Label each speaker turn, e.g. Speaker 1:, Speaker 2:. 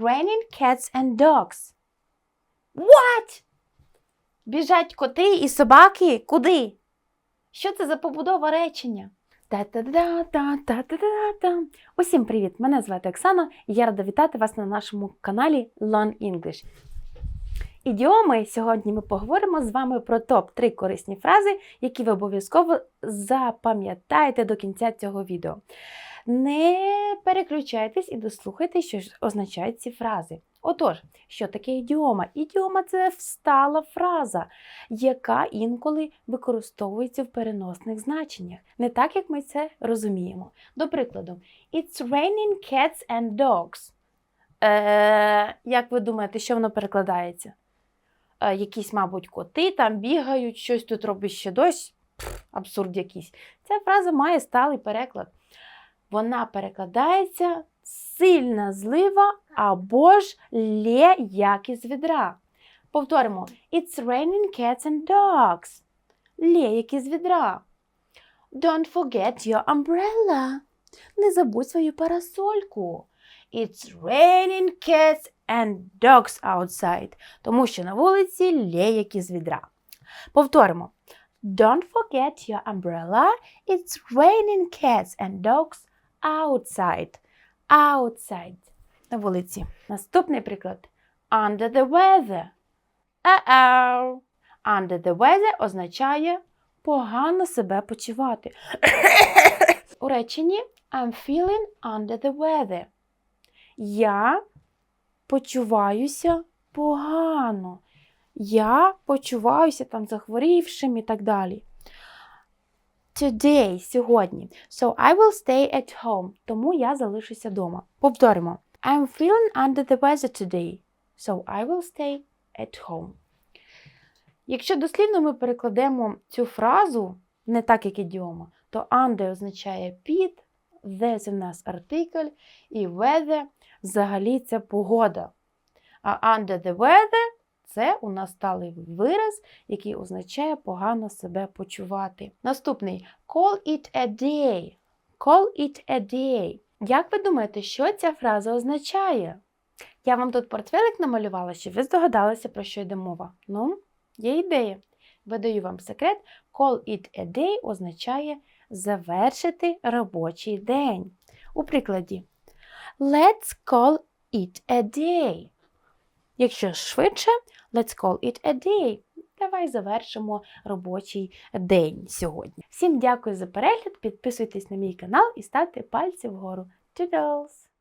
Speaker 1: raining cats and dogs. What? Біжать коти і собаки? Куди? Що це за побудова речення? Та-та-да-та-та-та-та-та. Усім привіт! Мене звати Оксана і я рада вітати вас на нашому каналі Learn English. Ідіоми сьогодні ми поговоримо з вами про топ-3 корисні фрази, які ви обов'язково запам'ятаєте до кінця цього відео. Не переключайтесь і дослухайте, що ж означають ці фрази. Отож, що таке ідіома? Ідіома це встала фраза, яка інколи використовується в переносних значеннях, не так, як ми це розуміємо. До прикладу, It's raining cats and dogs. Е, як ви думаєте, що воно перекладається? Е, якісь, мабуть, коти там бігають, щось тут робить ще дощ. Абсурд якийсь. Ця фраза має сталий переклад. Вона перекладається сильна злива або ж лє як із відра. Повторимо: It's raining cats and dogs. Лє як із відра. Don't forget your umbrella. Не забудь свою парасольку. It's raining cats and dogs outside. Тому що на вулиці лє як із відра. Повторимо. Don't forget your umbrella. It's raining cats and dogs outside. Outside. На вулиці. Наступний приклад. Under the weather. Uh-oh. Under the weather означає погано себе почувати. У реченні I'm feeling under the weather. Я почуваюся погано. Я почуваюся там захворівшим і так далі. Today, сьогодні. So I will stay at home. Тому я залишуся вдома. Повторимо. I'm feeling under the weather today. So I will stay at home. Якщо дослівно ми перекладемо цю фразу не так, як ідіома, то under означає під, це в нас артикль, і weather взагалі це погода. А under the weather це у нас сталий вираз, який означає погано себе почувати. Наступний call it a day. Call it a day. Як ви думаєте, що ця фраза означає? Я вам тут портфелик намалювала, щоб ви здогадалися, про що йде мова. Ну, є ідея. Видаю вам секрет. Call it a day означає завершити робочий день. У прикладі Let's call it a day. Якщо швидше, let's call it a day. Давай завершимо робочий день сьогодні. Всім дякую за перегляд, підписуйтесь на мій канал і ставте пальці вгору. Toodles!